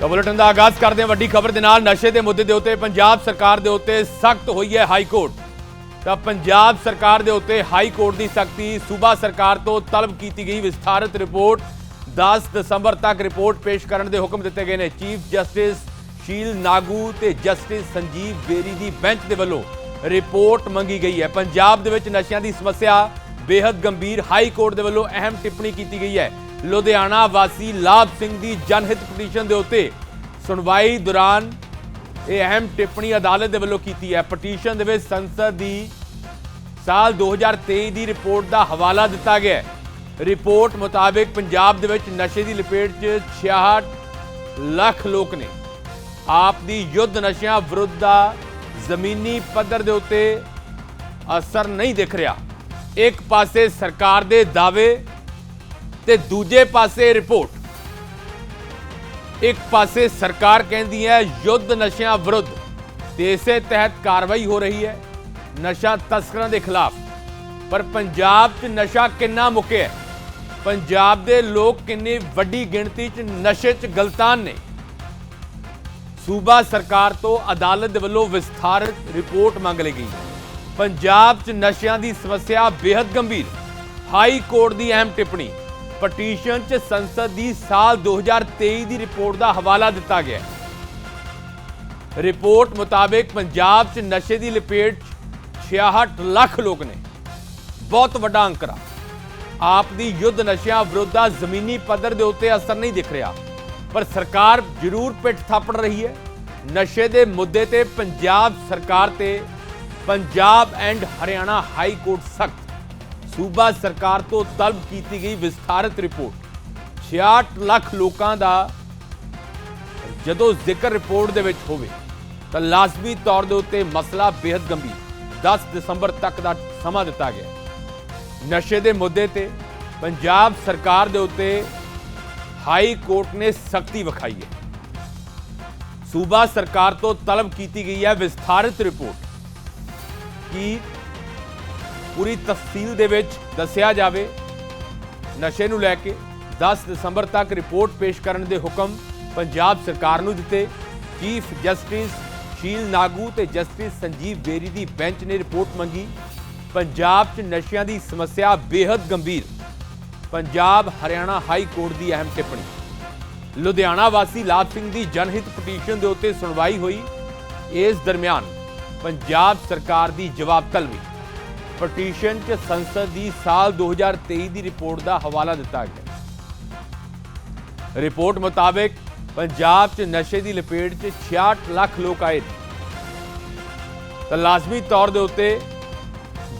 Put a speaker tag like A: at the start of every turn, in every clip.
A: ਤਾਂ ਬੁਲੇਟਿਨ ਦਾ ਆਗਾਜ਼ ਕਰਦੇ ਹਾਂ ਵੱਡੀ ਖਬਰ ਦੇ ਨਾਲ ਨਸ਼ੇ ਦੇ ਮੁੱਦੇ ਦੇ ਉੱਤੇ ਪੰਜਾਬ ਸਰਕਾਰ ਦੇ ਉੱਤੇ ਸਖਤ ਹੋਈ ਹੈ ਹਾਈ ਕੋਰਟ। ਤਾਂ ਪੰਜਾਬ ਸਰਕਾਰ ਦੇ ਉੱਤੇ ਹਾਈ ਕੋਰਟ ਦੀ ਸਖਤੀ ਸੂਬਾ ਸਰਕਾਰ ਤੋਂ ਤਲਬ ਕੀਤੀ ਗਈ ਵਿਸਥਾਰਤ ਰਿਪੋਰਟ। 10 ਦਸੰਬਰ ਤੱਕ ਰਿਪੋਰਟ ਪੇਸ਼ ਕਰਨ ਦੇ ਹੁਕਮ ਦਿੱਤੇ ਗਏ ਨੇ। ਚੀਫ ਜਸਟਿਸ ਸ਼ੀਲ ਨਾਗੂ ਤੇ ਜਸਟਿਸ ਸੰਜੀਵ ਬੇਰੀ ਦੀ ਬੈਂਚ ਦੇ ਵੱਲੋਂ ਰਿਪੋਰਟ ਮੰਗੀ ਗਈ ਹੈ। ਪੰਜਾਬ ਦੇ ਵਿੱਚ ਨਸ਼ਿਆਂ ਦੀ ਸਮੱਸਿਆ ਬੇहद ਗੰਭੀਰ ਹਾਈ ਕੋਰਟ ਦੇ ਵੱਲੋਂ ਅਹਿਮ ਟਿੱਪਣੀ ਕੀਤੀ ਗਈ ਹੈ। ਲੁਧਿਆਣਾ ਵਾਸੀ ਲਾਭ ਸਿੰਘ ਦੀ ਜਨਹਿਤ ਪਟੀਸ਼ਨ ਦੇ ਉੱਤੇ ਸੁਣਵਾਈ ਦੌਰਾਨ ਇਹ ਅਹਿਮ ਟਿੱਪਣੀ ਅਦਾਲਤ ਦੇ ਵੱਲੋਂ ਕੀਤੀ ਹੈ। ਪਟੀਸ਼ਨ ਦੇ ਵਿੱਚ ਸੰਸਦ ਦੀ ਸਾਲ 2023 ਦੀ ਰਿਪੋਰਟ ਦਾ ਹਵਾਲਾ ਦਿੱਤਾ ਗਿਆ ਹੈ। ਰਿਪੋਰਟ ਮੁਤਾਬਕ ਪੰਜਾਬ ਦੇ ਵਿੱਚ ਨਸ਼ੇ ਦੀ ਲਪੇਟ 'ਚ 66 ਲੱਖ ਲੋਕ ਨੇ। ਆਪ ਦੀ ਯੁੱਧ ਨਸ਼ਿਆਂ ਵਿਰੁੱਧ ਦਾ ਜ਼ਮੀਨੀ ਪੱਧਰ ਦੇ ਉੱਤੇ ਅਸਰ ਨਹੀਂ ਦਿਖ ਰਿਹਾ। ਇੱਕ ਪਾਸੇ ਸਰਕਾਰ ਦੇ ਦਾਅਵੇ ਤੇ ਦੂਜੇ ਪਾਸੇ ਰਿਪੋਰਟ। ਇੱਕ ਪਾਸੇ ਸਰਕਾਰ ਕਹਿੰਦੀ ਹੈ, ਯੁੱਧ ਨਸ਼ਿਆਂ ਵਿਰੁੱਧ। ਤੇ ਇਸੇ ਤਹਿਤ ਕਾਰਵਾਈ ਹੋ ਰਹੀ ਹੈ, ਨਸ਼ਾ ਤਸਕਰਾਂ ਦੇ ਖਿਲਾਫ। ਪਰ ਪੰਜਾਬ 'ਚ ਨਸ਼ਾ ਕਿੰਨਾ ਮੁੱਕਿਆ ਪੰਜਾਬ ਦੇ ਲੋਕ ਕਿੰਨੀ ਵੱਡੀ ਗਿਣਤੀ 'ਚ ਨਸ਼ੇ 'ਚ ਗਲਤਾਨ ਨੇ। ਸੂਬਾ ਸਰਕਾਰ ਤੋਂ ਅਦਾਲਤ ਦੇ ਵੱਲੋਂ ਵਿਸਥਾਰਿਤ ਰਿਪੋਰਟ ਮੰਗ ਲਈ ਗਈ। ਪੰਜਾਬ 'ਚ ਨਸ਼ਿਆਂ ਦੀ ਸਮੱਸਿਆ ਬੇहद ਗੰਭੀਰ। ਹਾਈ ਕੋਰਟ ਦੀ ਅਹਿਮ ਟਿੱਪਣੀ। ਪਟੀਸ਼ਨ 'ਚ ਸੰਸਦ ਦੀ ਸਾਲ 2023 ਦੀ ਰਿਪੋਰਟ ਦਾ ਹਵਾਲਾ ਦਿੱਤਾ ਗਿਆ। ਰਿਪੋਰਟ ਮੁਤਾਬਕ ਪੰਜਾਬ 'ਚ ਨਸ਼ੇ ਦੀ ਲਪੇਟ 'ਚ 66 ਲੱਖ ਲੋਕ ਨੇ। ਬਹੁਤ ਵੱਡਾ ਅੰਕੜਾ। ਆਪ ਦੀ ਯੁੱਧ ਨਸ਼ਿਆਂ ਵਿਰੁੱਧ ਦਾ ਜ਼ਮੀਨੀ ਪੱਧਰ ਦੇ ਉੱਤੇ ਅਸਰ ਨਹੀਂ ਦਿਖ ਰਿਹਾ। ਪਰ ਸਰਕਾਰ ਜ਼ਰੂਰ ਪਿੱਠ ਥਾਪੜ ਰਹੀ ਹੈ। ਨਸ਼ੇ ਦੇ ਮੁੱਦੇ ਤੇ ਪੰਜਾਬ ਸਰਕਾਰ ਤੇ Punjab and Haryana high court ਸਖਤ। ਸੂਬਾ ਸਰਕਾਰ ਤੋਂ ਤਲਬ ਕੀਤੀ ਗਈ ਵਿਸਥਾਰਿਤ ਰਿਪੋਰਟ। 66 ਲੱਖ ਲੋਕਾਂ ਦਾ ਜਦੋਂ ਜ਼ਿਕਰ ਰਿਪੋਰਟ ਦੇ ਵਿੱਚ ਹੋਵੇ, ਤਾਂ ਲਾਜ਼ਮੀ ਤੌਰ ਦੇ ਉੱਤੇ ਮਸਲਾ ਬੇहद ਗੰਭੀਰ। 10 ਦਸੰਬਰ ਤੱਕ ਦਾ ਸਮਾਂ ਦਿੱਤਾ ਗਿਆ ਨਸ਼ੇ ਦੇ ਮੁੱਦੇ ਤੇ ਪੰਜਾਬ ਸਰਕਾਰ ਦੇ ਉੱਤੇ ਹਾਈ ਕੋਰਟ ਨੇ ਸਖਤੀ ਵਿਖਾਈ ਹੈ। ਸੂਬਾ ਸਰਕਾਰ ਤੋਂ ਤਲਬ ਕੀਤੀ ਗਈ ਹੈ ਵਿਸਥਾਰਿਤ ਰਿਪੋਰਟ ਕਿ ਪੂਰੀ ਤਫਸੀਲ ਦੇ ਵਿੱਚ ਦੱਸਿਆ ਜਾਵੇ, ਨਸ਼ੇ ਨੂੰ ਲੈ ਕੇ 10 ਦਸੰਬਰ ਤੱਕ ਰਿਪੋਰਟ ਪੇਸ਼ ਕਰਨ ਦੇ ਹੁਕਮ ਪੰਜਾਬ ਸਰਕਾਰ ਨੂੰ ਦਿੱਤੇ। ਚੀਫ ਜਸਟਿਸ ਸ਼ੀਲ ਨਾਗੂ ਤੇ ਜਸਟਿਸ ਸੰਜੀਵ ਬੇਰੀ ਦੀ ਬੈਂਚ ਨੇ ਰਿਪੋਰਟ ਮੰਗੀ। ਪੰਜਾਬ 'ਚ ਨਸ਼ਿਆਂ ਦੀ ਸਮੱਸਿਆ ਬੇहद ਗੰਭੀਰ। ਪੰਜਾਬ ਹਰਿਆਣਾ ਹਾਈ ਕੋਰਟ ਦੀ ਅਹਿਮ ਟਿੱਪਣੀ। ਲੁਧਿਆਣਾ ਵਾਸੀ ਲਾਭ ਸਿੰਘ ਦੀ ਜਨਹਿਤ ਪਟੀਸ਼ਨ ਦੇ ਉੱਤੇ ਸੁਣਵਾਈ ਹੋਈ। ਇਸ ਦਰਮਿਆਨ ਪੰਜਾਬ ਸਰਕਾਰ ਦੀ ਜਵਾਬ ਤਲਬੀ ਪਟੀਸ਼ਨ 'ਚ ਸੰਸਦ ਦੀ ਸਾਲ 2023 ਦੀ ਰਿਪੋਰਟ ਦਾ ਹਵਾਲਾ ਦਿੱਤਾ ਗਿਆ। ਰਿਪੋਰਟ ਮੁਤਾਬਕ ਪੰਜਾਬ 'ਚ ਨਸ਼ੇ ਦੀ ਲਪੇਟ 'ਚ 66 ਲੱਖ ਲੋਕ ਆਏ ਤਾਂ ਲਾਜ਼ਮੀ ਤੌਰ ਦੇ ਉੱਤੇ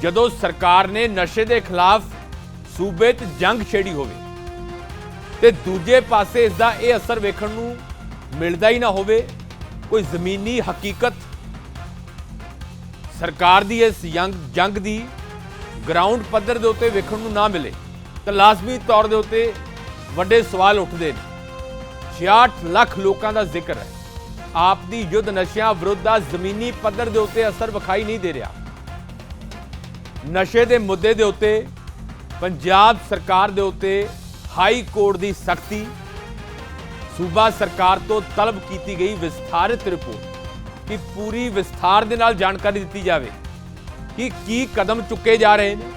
A: ਜਦੋਂ ਸਰਕਾਰ ਨੇ ਨਸ਼ੇ ਦੇ ਖਿਲਾਫ ਸੂਬੇ 'ਚ ਜੰਗ ਛੇੜੀ ਹੋਵੇ ਤੇ ਦੂਜੇ ਪਾਸੇ ਇਸ ਦਾ ਇਹ ਅਸਰ ਵੇਖਣ ਨੂੰ ਮਿਲਦਾ ਹੀ ਨਾ ਹੋਵੇ, ਕੋਈ ਜ਼ਮੀਨੀ ਹਕੀਕਤ ਸਰਕਾਰ ਦੀ ਇਸ ਯੰਗ ਜੰਗ ਦੀ ਗਰਾਊਂਡ ਪੱਧਰ ਦੇ ਉੱਤੇ ਵੇਖਣ ਨੂੰ ਨਾ ਮਿਲੇ, ਤਾਂ ਲਾਜ਼ਮੀ ਤੌਰ ਦੇ ਉੱਤੇ ਵੱਡੇ ਸਵਾਲ ਉੱਠਦੇ ਨੇ। 66 ਲੱਖ ਲੋਕਾਂ ਦਾ ਜ਼ਿਕਰ ਹੈ। ਆਪ ਦੀ ਯੁੱਧ ਨਸ਼ਿਆਂ ਵਿਰੁੱਧ ਦਾ ਜ਼ਮੀਨੀ ਪੱਧਰ ਦੇ ਉੱਤੇ ਅਸਰ ਵਿਖਾਈ ਨਹੀਂ ਦੇ ਰਿਹਾ। ਨਸ਼ੇ ਦੇ ਮੁੱਦੇ ਦੇ ਉੱਤੇ, ਪੰਜਾਬ ਸਰਕਾਰ ਦੇ ਉੱਤੇ ਹਾਈ ਕੋਰਟ ਦੀ ਸਖਤੀ, ਸੂਬਾ ਸਰਕਾਰ ਤੋਂ ਤਲਬ ਕੀਤੀ ਗਈ ਵਿਸਥਾਰਿਤ ਰਿਪੋਰਟ। ਕਿ ਪੂਰੀ ਵਿਸਥਾਰ ਦੇ ਨਾਲ ਜਾਣਕਾਰੀ ਦਿੱਤੀ ਜਾਵੇ ਕਿ ਕੀ ਕਦਮ ਚੁੱਕੇ ਜਾ ਰਹੇ ਨੇ,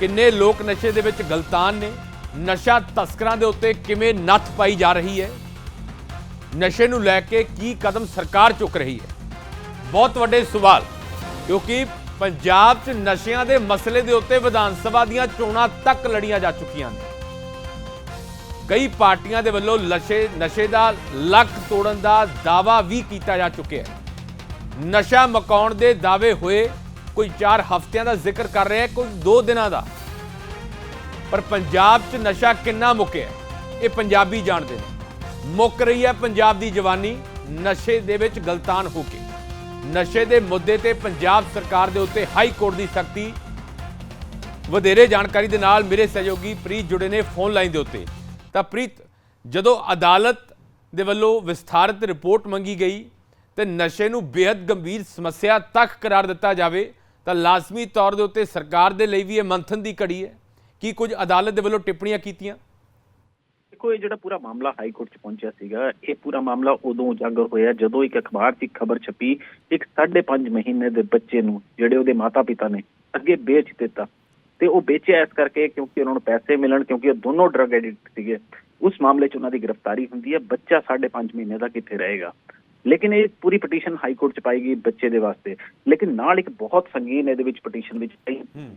A: ਕਿੰਨੇ ਲੋਕ ਨਸ਼ੇ ਦੇ ਵਿੱਚ ਗਲਤਾਨ ਨੇ, ਨਸ਼ਾ ਤਸਕਰਾਂ ਦੇ ਉੱਤੇ ਕਿਵੇਂ ਨੱਥ ਪਾਈ ਜਾ ਰਹੀ ਹੈ, ਨਸ਼ੇ ਨੂੰ ਲੈ ਕੇ ਕੀ ਕਦਮ ਸਰਕਾਰ ਚੁੱਕ ਰਹੀ ਹੈ। ਬਹੁਤ ਵੱਡੇ ਸਵਾਲ, ਕਿਉਂਕਿ ਪੰਜਾਬ 'ਚ ਨਸ਼ਿਆਂ ਦੇ ਮਸਲੇ ਦੇ ਉੱਤੇ ਵਿਧਾਨ ਸਭਾ ਦੀਆਂ ਚੋਣਾਂ ਤੱਕ ਲੜੀਆਂ ਜਾ ਚੁੱਕੀਆਂ ਨੇ। ਕਈ ਪਾਰਟੀਆਂ ਦੇ ਵੱਲੋਂ ਨਸ਼ੇ ਨਸ਼ੇ ਦਾ ਲੱਕ ਤੋੜਨ ਦਾ ਦਾਵਾ ਵੀ ਕੀਤਾ ਜਾ ਚੁੱਕਿਆ ਹੈ। ਨਸ਼ਾ ਮਕਾਉਣ ਦੇ ਦਾਅਵੇ ਹੋਏ ਕੋਈ 4 ਹਫ਼ਤਿਆਂ ਦਾ ਜ਼ਿਕਰ ਕਰ ਰਿਹਾ ਕੋਈ 2 ਦਿਨਾਂ ਦਾ। ਪਰ ਪੰਜਾਬ 'ਚ ਨਸ਼ਾ ਕਿੰਨਾ ਮੁੱਕਿਆ ਇਹ ਪੰਜਾਬੀ ਜਾਣਦੇ ਨੇ। ਮੁੱਕ ਰਹੀ ਹੈ ਪੰਜਾਬ ਦੀ ਜਵਾਨੀ, ਨਸ਼ੇ ਦੇ ਵਿੱਚ ਗਲਤਾਨ ਹੋ ਕੇ। ਨਸ਼ੇ ਦੇ ਮੁੱਦੇ ਤੇ ਪੰਜਾਬ ਸਰਕਾਰ ਦੇ ਉੱਤੇ ਹਾਈ ਕੋਰਟ ਦੀ ਸਖਤੀ। ਵਧੇਰੇ ਜਾਣਕਾਰੀ ਦੇ ਨਾਲ ਮੇਰੇ ਸਹਿਯੋਗੀ ਪ੍ਰੀਤ ਜੁੜੇ ਨੇ ਫੋਨ ਲਾਈਨ ਦੇ ਉੱਤੇ। ਤਾਂ ਪ੍ਰੀਤ, ਜਦੋਂ ਅਦਾਲਤ ਦੇ ਵੱਲੋਂ ਵਿਸਥਾਰਤ ਰਿਪੋਰਟ ਮੰਗੀ ਗਈ ਤੇ ਨਸ਼ੇ ਨੂੰ ਬੇहद ਗੰਭੀਰ ਸਮੱਸਿਆ ਤੱਕ ਕਰਾਰ ਦਿੱਤਾ ਜਾਵੇ, ਤਾਂ ਲਾਜ਼ਮੀ ਤੌਰ ਦੇ ਉੱਤੇ ਸਰਕਾਰ ਦੇ ਲਈ ਵੀ ਇਹ ਮੰਥਨ ਦੀ ਘੜੀ ਹੈ। ਕੀ ਕੁਝ ਅਦਾਲਤ ਦੇ ਵੱਲੋਂ ਟਿੱਪਣੀਆਂ ਕੀਤੀਆਂ?
B: ਦੇਖੋ, ਇਹ ਜਿਹੜਾ ਪੂਰਾ ਮਾਮਲਾ ਹਾਈ ਕੋਰਟ 'ਚ ਪਹੁੰਚਿਆ ਸੀਗਾ, ਇਹ ਪੂਰਾ ਮਾਮਲਾ ਉਦੋਂ ਉਜਾਗਰ ਹੋਇਆ ਜਦੋਂ ਇੱਕ ਅਖਬਾਰ 'ਚ ਖਬਰ ਛਪੀ, ਇੱਕ 5.5 ਮਹੀਨੇ ਦੇ ਬੱਚੇ ਨੂੰ, ਜਿਹੜੇ ਉਹਦੇ ਮਾਤਾ-ਪਿਤਾ ਨੇ, ਅੱਗੇ ਵੇਚ ਦਿੱਤਾ। ਤੇ ਉਹ ਵੇਚਿਆ ਇਸ ਕਰਕੇ ਕਿਉਂਕਿ ਉਹਨਾਂ ਨੂੰ ਪੈਸੇ ਮਿਲਣ, ਕਿਉਂਕਿ ਉਹ ਦੋਨੋਂ ਡਰਗ ਐਡਿਕਟ ਸੀਗੇ। ਉਸ ਮਾਮਲੇ 'ਚ ਉਹਨਾਂ ਦੀ ਗ੍ਰਿਫਤਾਰੀ ਹੁੰਦੀ ਹੈ, ਬੱਚਾ 5.5 ਮਹੀਨੇ ਦਾ ਕਿੱਥੇ ਰਹੇਗਾ? ਲੇਕਿਨ ਇਹ ਪੂਰੀ ਪਟੀਸ਼ਨ ਹਾਈ ਕੋਰਟ 'ਚ ਪਾਈ ਗਈ ਬੱਚੇ ਦੇ ਵਾਸਤੇ। ਲੇਕਿਨ ਨਾਲ ਇੱਕ ਬਹੁਤ ਸੰਗੀਨ ਇਹਦੇ ਵਿੱਚ ਪਟੀਸ਼ਨ ਵਿੱਚ ਪਈ
A: ਹੂੰ।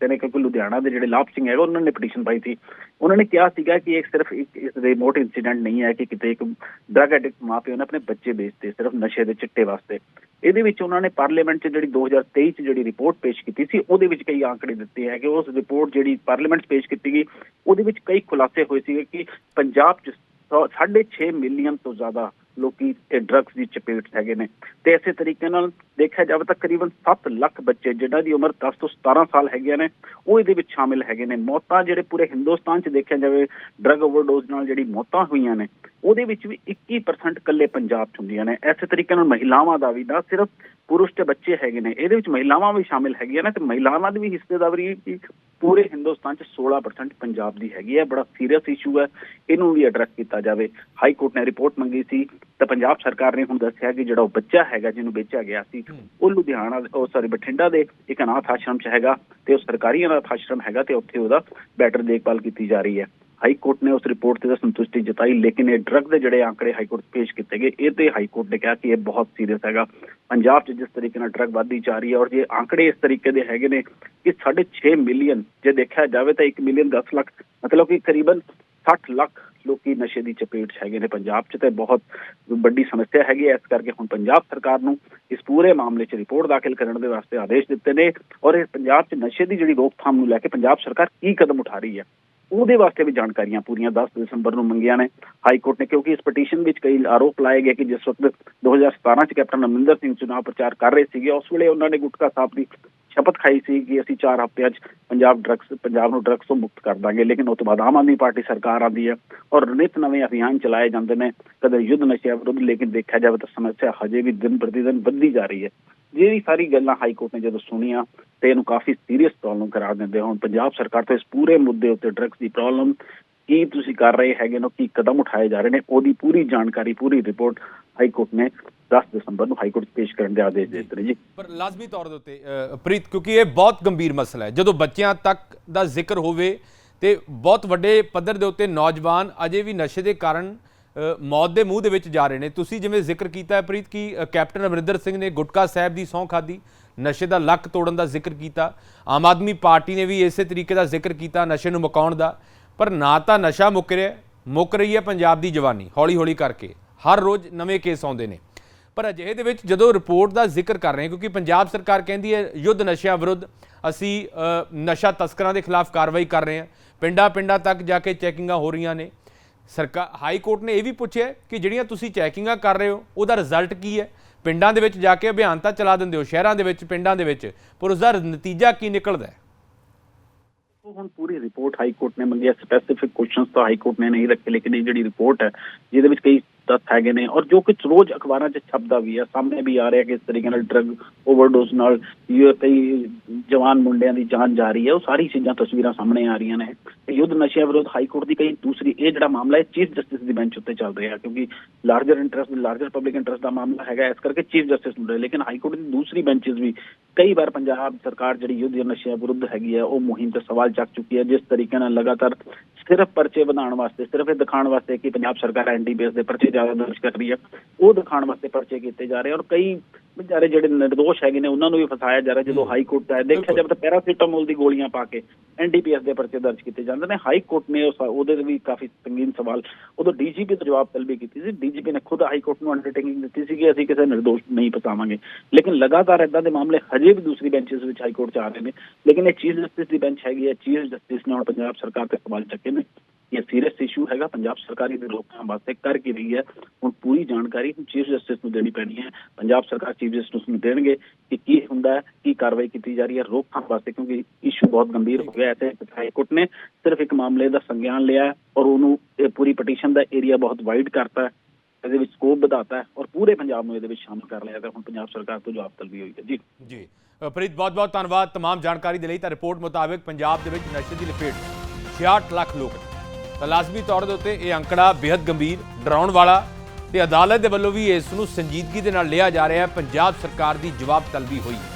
B: ਤੇ ਨੇ ਕਿਉਂਕਿ ਲੁਧਿਆਣਾ ਦੇ ਜਿਹੜੇ ਲਾਭ ਸਿੰਘ ਹੈਗਾ ਉਹਨਾਂ ਨੇ ਪਟੀਸ਼ਨ ਪਾਈ ਸੀ। ਉਹਨਾਂ ਨੇ ਕਿਹਾ ਸੀਗਾ ਕਿ ਇਹ ਸਿਰਫ ਇੱਕ ਇਸ ਰਿਮੋਟ ਇਨਸੀਡੈਂਟ ਨਹੀਂ ਹੈ ਕਿ ਕਿਤੇ ਇੱਕ ਡਰਗ ਐਡਿਕਟ ਮਾਪਿਓ ਨੇ ਆਪਣੇ ਬੱਚੇ ਵੇਚਤੇ ਸਿਰਫ ਨਸ਼ੇ ਦੇ ਚਿੱਟੇ ਵਾਸਤੇ। ਇਹਦੇ ਵਿੱਚ ਉਹਨਾਂ ਨੇ ਪਾਰਲੀਮੈਂਟ 'ਚ ਜਿਹੜੀ 2023 ਚ ਜਿਹੜੀ ਰਿਪੋਰਟ ਪੇਸ਼ ਕੀਤੀ ਸੀ ਉਹਦੇ ਵਿੱਚ ਕਈ ਆંકੜੇ ਦਿੱਤੇ ਹੈ ਕਿ ਉਸ ਰਿਪੋਰਟ ਜਿਹੜੀ ਪਾਰਲੀਮੈਂਟ 'ਚ ਪੇਸ਼ ਕੀਤੀ ਗਈ ਉਹਦੇ ਵਿੱਚ ਕਈ ਖੁਲਾਸੇ ਹੋਏ ਸੀਗੇ ਕਿ ਪੰਜਾਬ 'ਚ 6.5 ਮਿਲੀਅਨ ਤੋਂ ਜ਼ਿਆਦਾ ਲੋਕੀ ਡਰੱਗਸ ਦੀ ਚਪੇਟ ਹੈਗੇ ਨੇ। ਤੇ ਇਸੇ ਤਰੀਕੇ ਨਾਲ ਦੇਖਿਆ ਜਾਵੇ ਤਾਂ ਕਰੀਬਨ 7 ਲੱਖ ਬੱਚੇ, ਜਿਨ੍ਹਾਂ ਦੀ ਉਮਰ 10 ਤੋਂ 17 ਸਾਲ ਹੈਗੀਆਂ ਨੇ, ਉਹ ਇਹਦੇ ਵਿੱਚ ਸ਼ਾਮਿਲ ਹੈਗੇ ਨੇ। ਮੌਤਾਂ ਜਿਹੜੇ ਪੂਰੇ ਹਿੰਦੁਸਤਾਨ 'ਚ ਦੇਖਿਆ ਜਾਵੇ ਡਰੱਗ ਓਵਰਡੋਜ਼ ਨਾਲ ਜਿਹੜੀ ਮੌਤਾਂ ਹੋਈਆਂ ਨੇ, ਉਹਦੇ ਵਿੱਚ ਵੀ 21% ਕੱਲੇ ਪੰਜਾਬ 'ਚ ਹੁੰਦੀਆਂ ਨੇ। ਇਸੇ ਤਰੀਕੇ ਨਾਲ ਮਹਿਲਾਵਾਂ ਦਾ ਵੀ ਨਾ ਸਿਰਫ ਪੁਰਸ਼ ਤੇ ਬੱਚੇ ਹੈਗੇ ਨੇ ਇਹਦੇ ਵਿੱਚ ਮਹਿਲਾਵਾਂ ਵੀ ਸ਼ਾਮਿਲ ਹੈਗੀਆਂ ਨੇ ਤੇ ਮਹਿਲਾਵਾਂ ਦੀ ਵੀ ਹਿੱਸੇਦਾਰੀ ਪੂਰੇ ਹਿੰਦੁਸਤਾਨ 'ਚ 16% ਪੰਜਾਬ ਦੀ ਹੈਗੀ ਹੈ ਬੜਾ ਸੀਰੀਅਸ ਇਸ਼ੂ ਹੈ ਇਹਨੂੰ ਵੀ ਐਡਰੈਸ ਕੀਤਾ ਜਾਵੇ। ਹਾਈ ਕੋਰਟ ਨੇ ਰਿਪੋਰਟ ਮੰਗੀ ਸੀ ਤਾਂ ਪੰਜਾਬ ਸਰਕਾਰ ਨੇ ਹੁਣ ਦੱਸਿਆ ਕਿ ਜਿਹੜਾ ਉਹ ਬੱਚਾ ਹੈਗਾ ਜਿਹਨੂੰ ਵੇਚਿਆ ਗਿਆ ਸੀ ਉਹ ਲੁਧਿਆਣਾ ਉਹ ਸੌਰੀ ਬਠਿੰਡਾ ਦੇ ਇੱਕ ਅਨਾਥ ਆਸ਼ਰਮ 'ਚ ਹੈਗਾ ਤੇ ਉਹ ਸਰਕਾਰੀ ਅਨਾਥ ਆਸ਼ਰਮ ਹੈਗਾ ਤੇ ਉੱਥੇ ਉਹਦਾ ਬੈਟਰ ਦੇਖਭਾਲ ਕੀਤੀ ਜਾ ਰਹੀ ਹੈ। ਹਾਈ ਕੋਰਟ ਨੇ ਉਸ ਰਿਪੋਰਟ ਤੇ ਤਾਂ ਸੰਤੁਸ਼ਟੀ ਜਤਾਈ, ਲੇਕਿਨ ਇਹ ਡਰੱਗ ਦੇ ਜਿਹੜੇ ਆંકੜੇ ਹਾਈ ਕੋਰਟ ਪੇਸ਼ ਕੀਤੇ ਗਏ, ਇਹ ਤੇ ਹਾਈ ਕੋਰਟ ਨੇ ਕਿਹਾ ਕਿ ਇਹ ਬਹੁਤ ਸੀਰੀਅਸ ਹੈਗਾ। ਪੰਜਾਬ 'ਚ ਜਿਸ ਤਰੀਕੇ ਨਾਲ ਡਰੱਗ ਵੱਧਦੀ ਜਾ ਰਹੀ ਹੈ ਔਰ ਜੇ ਆંકੜੇ ਇਸ ਤਰੀਕੇ ਦੇ ਹੈਗੇ ਨੇ ਕਿ 6.5 ਮਿਲੀਅਨ ਜੇ ਦੇਖਿਆ ਜਾਵੇ ਤਾਂ 1 ਮਿਲੀਅਨ 10 ਲੱਖ, ਮਤਲਬ ਕਿ ਕਰੀਬਨ 60 ਲੱਖ ਲੋਕੀ ਨਸ਼ੇ ਦੀ ਚਪੇਟ 'ਚ ਹੈਗੇ ਨੇ ਪੰਜਾਬ 'ਚ ਤੇ ਬਹੁਤ ਵੱਡੀ ਸਮੱਸਿਆ ਹੈਗੀ ਹੈ। ਇਸ ਕਰਕੇ ਹੁਣ ਪੰਜਾਬ ਸਰਕਾਰ ਨੂੰ ਇਸ ਪੂਰੇ ਮਾਮਲੇ 'ਚ ਰਿਪੋਰਟ ਦਾਖਲ ਕਰਨ ਦੇ ਵਾਸਤੇ ਆਦੇਸ਼ ਦਿੱਤੇ ਨੇ ਔਰ ਇਹ ਪੰਜਾਬ 'ਚ ਨਸ਼ੇ ਦੀ ਜਿਹੜੀ ਰੋਕਥਾਮ ਨੂੰ ਲੈ ਕੇ ਪੰਜਾਬ ਸਰਕਾਰ ਕੀ ਕਦਮ ਉਠਾ ਰਹੀ ਹੈ। ਉਹਦੇ ਵਾਸਤੇ ਵੀ ਜਾਣਕਾਰੀਆਂ ਪੂਰੀਆਂ 10 ਦਸੰਬਰ ਨੂੰ ਮੰਗੀਆਂ ਨੇ ਹਾਈ ਕੋਰਟ ਨੇ, ਕਿਉਂਕਿ ਇਸ ਪਟੀਸ਼ਨ ਵਿੱਚ ਕਈ ਆਰੋਪ ਲਾਏ ਗਏ ਕਿ ਜਿਸ ਵਕਤ 2017 ਚ ਕੈਪਟਨ ਅਮਰਿੰਦਰ ਸਿੰਘ ਚੁਣਾਵ ਪ੍ਰਚਾਰ ਕਰ ਰਹੇ ਸੀਗੇ, ਉਸ ਵੇਲੇ ਉਹਨਾਂ ਨੇ ਗੁਟਕਾ ਸਾਹਿਬ ਦੀ ਸ਼ਪਥ ਖਾਈ ਸੀ ਕਿ ਅਸੀਂ 4 ਹਫ਼ਤਿਆਂ 'ਚ ਪੰਜਾਬ ਡਰੱਗਸ ਪੰਜਾਬ ਨੂੰ ਡਰੱਗਸ ਤੋਂ ਮੁਕਤ ਕਰ ਦਾਂਗੇ। ਲੇਕਿਨ ਉਹ ਤੋਂ ਬਾਅਦ ਆਮ ਆਦਮੀ ਪਾਰਟੀ ਸਰਕਾਰ ਆਉਂਦੀ ਹੈ ਔਰ ਨਿਤ ਨਵੇਂ ਅਭਿਆਨ ਚਲਾਏ ਜਾਂਦੇ ਨੇ, ਕਦੇ ਯੁੱਧ ਨਸ਼ਿਆਂ ਵਿਰੁੱਧ, ਲੇਕਿਨ ਦੇਖਿਆ ਜਾਵੇ ਤਾਂ ਸਮੱਸਿਆ ਹਜੇ ਵੀ ਦਿਨ ਪ੍ਰਤੀ ਦਿਨ ਵੱਧਦੀ ਜਾ ਰਹੀ ਹੈ। ਜਿਹੜੀ ਸਾਰੀ ਗੱਲਾਂ ਹਾਈ ਕੋਰਟ ਨੇ ਜਦੋਂ ਸੁਣੀਆਂ, ਤੇ ਇਹਨੂੰ ਕਾਫੀ ਸੀਰੀਅਸ ਪ੍ਰੋਬਲਮ ਕਰਾਰ ਦਿੰਦੇ ਹੁਣ। ਪੰਜਾਬ ਸਰਕਾਰ ਤੋਂ ਇਸ ਪੂਰੇ ਮੁੱਦੇ ਉੱਤੇ ਡਰੱਗਸ ਦੀ ਪ੍ਰੋਬਲਮ ਕੀ ਤੁਸੀਂ ਕਰ ਰਹੇ ਹੈਗੇ ਨੇ ਕੀ ਕਦਮ ਉਠਾਏ ਜਾ ਰਹੇ ਨੇ। ਉਹਦੀ ਪੂਰੀ ਜਾਣਕਾਰੀ, ਪੂਰੀ ਰਿਪੋਰਟ ਹਾਈ ਕੋਰਟ ਨੇ 10 ਦਸੰਬਰ ਨੂੰ ਹਾਈ ਕੋਰਟ ਪੇਸ਼ ਕਰਨ ਦੇ ਆਦੇਸ਼ ਦੇ ਦਿੱਤੇ ਜੀ।
A: ਪਰ ਲਾਜ਼ਮੀ ਤੌਰ ਦੇ ਉੱਤੇ ਪ੍ਰੀਤ, ਕਿਉਂਕਿ ਇਹ ਬਹੁਤ ਗੰਭੀਰ ਮਸਲਾ ਹੈ। ਜਦੋਂ ਬੱਚਿਆਂ ਤੱਕ ਦਾ ਜ਼ਿਕਰ ਹੋਵੇ ਤੇ ਬਹੁਤ ਵੱਡੇ ਪੱਧਰ ਦੇ ਉੱਤੇ ਨੌਜਵਾਨ ਅਜੇ ਵੀ ਨਸ਼ੇ ਦੇ ਕਾਰਨ ਮੌਤ ਦੇ ਮੂੰਹ ਦੇ ਵਿੱਚ ਜਾ ਰਹੇ ਨੇ। ਤੁਸੀਂ ਜਿਵੇਂ ਜ਼ਿਕਰ ਕੀਤਾ ਹੈ ਪ੍ਰੀਤ, ਕਿ ਕੈਪਟਨ ਅਮਰਿੰਦਰ ਸਿੰਘ ਨੇ ਗੁਟਕਾ ਸਾਹਿਬ ਦੀ ਸਹੁੰ ਖਾਦੀ ਨਸ਼ੇ ਦਾ ਲੱਕ ਤੋੜਨ ਦਾ ਜ਼ਿਕਰ ਕੀਤਾ। ਆਮ ਆਦਮੀ ਪਾਰਟੀ ਨੇ ਵੀ ਇਸੇ ਤਰੀਕੇ ਦਾ ਜ਼ਿਕਰ ਕੀਤਾ ਨਸ਼ੇ ਨੂੰ ਮੁਕਾਉਣ ਦਾ। ਪਰ ਨਾ ਤਾਂ ਨਸ਼ਾ ਮੁੱਕ ਰਿਹਾ, ਮੁੱਕ ਰਹੀ ਹੈ ਪੰਜਾਬ ਦੀ ਜਵਾਨੀ ਹੌਲੀ ਹੌਲੀ ਕਰਕੇ। ਹਰ ਰੋਜ਼ ਨਵੇਂ ਕੇਸ ਆਉਂਦੇ ਨੇ। ਪਰ ਅਜਿਹੇ ਦੇ ਵਿੱਚ ਜਦੋਂ ਰਿਪੋਰਟ ਦਾ ਜ਼ਿਕਰ ਕਰ ਰਹੇ ਹਾਂ, ਕਿਉਂਕਿ ਪੰਜਾਬ ਸਰਕਾਰ ਕਹਿੰਦੀ ਹੈ, ਯੁੱਧ ਨਸ਼ਿਆਂ ਵਿਰੁੱਧ ਅਸੀਂ ਨਸ਼ਾ ਤਸਕਰਾਂ ਦੇ ਖਿਲਾਫ ਕਾਰਵਾਈ ਕਰ ਰਹੇ ਹਾਂ। ਪਿੰਡਾਂ ਪਿੰਡਾਂ ਤੱਕ ਜਾ ਕੇ ਚੈਕਿੰਗਾਂ ਹੋ ਰਹੀਆਂ ਨੇ। ਸਰਕਾਰ ਹਾਈ ਕੋਰਟ ਨੇ ਇਹ ਵੀ ਪੁੱਛਿਆ ਕਿ ਜਿਹੜੀਆਂ ਤੁਸੀਂ ਚੈਕਿੰਗਾਂ ਕਰ ਰਹੇ ਹੋ, ਉਹਦਾ ਰਿਜ਼ਲਟ ਕੀ ਹੈ? ਪਿੰਡਾਂ ਦੇ ਵਿੱਚ ਜਾ ਕੇ ਅਭਿਆਨ ਤਾਂ ਚਲਾ ਦਿੰਦੇ ਹੋ, ਸ਼ਹਿਰਾਂ ਦੇ ਵਿੱਚ, ਪਿੰਡਾਂ ਦੇ ਵਿੱਚ, ਪਰ ਉਸ ਦਾ ਨਤੀਜਾ ਕੀ ਨਿਕਲਦਾ ਹੈ?
B: ਉਹ ਹੁਣ ਪੂਰੀ ਰਿਪੋਰਟ ਹਾਈ ਕੋਰਟ ਨੇ ਮੰਗੀ ਹੈ। ਸਪੈਸੀਫਿਕ ਕੁਐਸਚਨਸ ਤਾਂ ਹਾਈ ਕੋਰਟ ਨੇ ਨਹੀਂ ਰੱਖੇ, ਲੇਕਿਨ ਇਹ ਜਿਹੜੀ ਰਿਪੋਰਟ ਹੈ, ਜਿਹਦੇ ਵਿੱਚ ਕਈ ਤੱਥ ਹੈਗੇ ਨੇ ਔਰ ਜੋ ਕਿ ਰੋਜ਼ ਅਖਬਾਰਾਂ 'ਚ ਛਪਦਾ ਵੀ ਹੈ ਸਾਹਮਣੇ ਵੀ ਆ ਰਿਹਾ ਕਿ ਇਸ ਤਰੀਕੇ ਨਾਲ ਡਰੱਗ ਓਵਰਡੋਜ਼ ਨਾਲ ਕਈ ਜਵਾਨ ਮੁੰਡਿਆਂ ਦੀ ਜਾਨ ਜਾ ਰਹੀ ਹੈ, ਉਹ ਸਾਰੀ ਚੀਜ਼ਾਂ, ਤਸਵੀਰਾਂ ਸਾਹਮਣੇ ਆ ਰਹੀਆਂ ਨੇ। ਯੁੱਧ ਨਸ਼ਿਆਂ ਵਿਰੁੱਧ ਹਾਈ ਕੋਰਟ ਦੀ ਕਈ ਦੂਸਰੀ, ਇਹ ਜਿਹੜਾ ਮਾਮਲਾ ਹੈ, ਚੀਫ ਜਸਟਿਸ ਦੀ ਬੈਂਚ ਉੱਤੇ ਚੱਲ ਰਿਹਾ ਕਿਉਂਕਿ larger interest larger public interest ਦਾ ਮਾਮਲਾ ਹੈਗਾ, ਇਸ ਕਰਕੇ ਚੀਫ ਜਸਟਿਸ ਨੂੰ ਰਹੇ ਲੇਕਿਨ ਹਾਈ ਕੋਰਟ ਦੀ ਦੂਸਰੀ ਬੈਂਚਸ ਵੀ ਕਈ ਵਾਰ ਪੰਜਾਬ ਸਰਕਾਰ ਜਿਹੜੀ ਯੁੱਧ ਨਸ਼ਿਆਂ ਵਿਰੁੱਧ ਹੈਗੀ ਹੈ, ਉਹ ਮੁਹਿੰਮ ਤੇ ਸਵਾਲ ਚੱਕ ਚੁੱਕੀ ਹੈ, ਜਿਸ ਤਰੀਕੇ ਨਾਲ ਲਗਾਤਾਰ ਸਿਰਫ ਪਰਚੇ ਵਧਾਉਣ ਵਾਸਤੇ, ਸਿਰਫ ਇਹ ਦਿਖਾਉਣ ਵਾਸਤੇ ਕਿ ਪੰਜਾਬ ਸਰਕਾਰ ਐਨਡੀਪੀਐਸ ਦੇ ਪਰਚੇ ਜ਼ਿਆਦਾ ਦਰਜ ਕਰ ਰਹੀ ਹੈ ਉਹ ਦਿਖਾਉਣ ਵਾਸਤੇ ਪਰਚੇ ਕੀਤੇ ਜਾ ਰਹੇ ਔਰ ਕਈ ਵਿਚਾਰੇ ਜਿਹੜੇ ਨਿਰਦੋਸ਼ ਹੈਗੇ ਨੇ ਉਹਨਾਂ ਨੂੰ ਵੀ ਫਸਾਇਆ ਜਾ ਰਿਹਾ ਜਦੋਂ ਹਾਈ ਕੋਰਟ ਦਾ ਦੇਖਿਆ ਜਾਵੇ ਤਾਂ ਪੈਰਾਸੀਟਾਮੋਲ ਦੀ ਗੋਲੀਆਂ ਪਾ ਕੇ ਐਨਡੀਪੀਐਸ ਦੇ ਪਰਚੇ ਦਰਜ ਕੀਤੇ ਜਾਂਦੇ ਨੇ। ਹਾਈ ਕੋਰਟ ਨੇ ਉਹਦੇ ਤੇ ਵੀ ਕਾਫੀ ਸੰਗੀਨ ਸਵਾਲ। ਉਦੋਂ ਡੀਜੀਪੀ ਤੋਂ ਜਵਾਬ ਤਲਬੀ ਕੀਤੀ ਸੀ। ਡੀਜੀਪੀ ਨੇ ਖੁਦ ਹਾਈ ਕੋਰਟ ਨੂੰ ਅੰਡਰਟੇਕਿੰਗ ਦਿੱਤੀ ਸੀ ਕਿ ਅਸੀਂ ਕਿਸੇ ਨਿਰਦੋਸ਼ ਨੂੰ ਨਹੀਂ ਫਸਾਵਾਂਗੇ। ਲੇਕਿਨ ਲਗਾਤਾਰ ਇਦਾਂ ਦੇ ਮਾਮਲੇ ਹਜੇ ਵੀ ਦੂਸਰੀ ਬੈਂਚਸ ਵਿੱਚ ਹਾਈ ਕੋਰਟ 'ਚ ਆ ਰਹੇ ਨੇ। ਲੇਕਿਨ ਇਹ ਚੀਫ ਜਸਟਿਸ ਦੀ ਬੈਂਚ ਹੈਗੀ ਹੈ। ਚੀਫ ਜਸਟਿਸ ਨੇ ਹੁਣ ਪੰਜਾਬ ਸਰਕਾਰ ਤੇ ਸਵਾਲ ਚੱਕੇ ਨੇ। ਇਹ ਸੀਰੀਅਸ ਇਸ਼ੂ ਹੈਗਾ ਪੰਜਾਬ ਸਰਕਾਰ ਇਹਦੀ ਰੋਕਥਾਮ ਵਾਸਤੇ ਕਰ ਕੀ ਰਹੀ ਹੈ ਹੁਣ ਪੂਰੀ ਜਾਣਕਾਰੀ ਚੀਫ ਜਸਟਿਸ ਨੂੰ ਦੇਣੀ ਪੈਣੀ ਹੈ ਪੰਜਾਬ ਸਰਕਾਰ ਚੀਫ ਜਸਟਿਸ ਨੂੰ ਦੇਣਗੇ ਕਿ ਕੀ ਹੁੰਦਾ ਹੈ ਕੀ ਕਾਰਵਾਈ ਕੀਤੀ ਜਾ ਰਹੀ ਹੈ ਰੋਕਥਾਮ ਵਾਸਤੇ ਕਿਉਂਕਿ ਇਸ਼ੂ ਬਹੁਤ ਗੰਭੀਰ ਹੋ ਗਿਆ ਹੈ ਤੇ ਹਾਈ ਕੋਰਟ ਨੇ ਸਿਰਫ ਇੱਕ ਮਾਮਲੇ ਦਾ ਸੰਗਿਆਨ ਲਿਆ ਹੈ ਔਰ ਉਹਨੂੰ ਇਹ ਪੂਰੀ ਪਟੀਸ਼ਨ ਦਾ ਏਰੀਆ ਬਹੁਤ ਵਾਈਡ ਕਰਤਾ ਹੈ ਇਹਦੇ ਵਿੱਚ ਸਕੋਪ ਵਧਾਤਾ ਹੈ ਔਰ ਪੂਰੇ ਪੰਜਾਬ ਨੂੰ ਇਹਦੇ ਵਿੱਚ ਸ਼ਾਮਲ ਕਰ ਲਿਆ ਤੇ ਹੁਣ ਪੰਜਾਬ ਸਰਕਾਰ ਤੋਂ ਜਵਾਬ ਤਲਬੀ ਹੋਈ ਹੈ ਜੀ
A: ਜੀ ਅ, ਪ੍ਰੀਤ ਬਹੁਤ ਬਹੁਤ ਧੰਨਵਾਦ तमाम ਜਾਣਕਾਰੀ ਦੇ ਲਈ ਤਾਂ ਰਿਪੋਰਟ ਮੁਤਾਬਕ ਪੰਜਾਬ ਦੇ ਵਿੱਚ ਨਸ਼ੇ ਦੀ ਲਪੇਟ 'ਚ 66 ਲੱਖ ਲੋਕ ਨੇ ਤਾਂ ਲਾਜ਼ਮੀ ਤੌਰ ਦੇ ਉੱਤੇ ਇਹ ਅੰਕੜਾ ਬੇहद ਗੰਭੀਰ, ਡਰਾਉਣ ਵਾਲਾ ਤੇ ਅਦਾਲਤ ਦੇ ਵੱਲੋਂ ਵੀ ਇਸ ਨੂੰ ਸੰਜੀਦਗੀ ਦੇ ਨਾਲ ਲਿਆ ਜਾ ਰਿਹਾ ਹੈ। ਪੰਜਾਬ ਸਰਕਾਰ ਦੀ ਜਵਾਬ ਤਲਬੀ ਹੋਈ ਹੈ।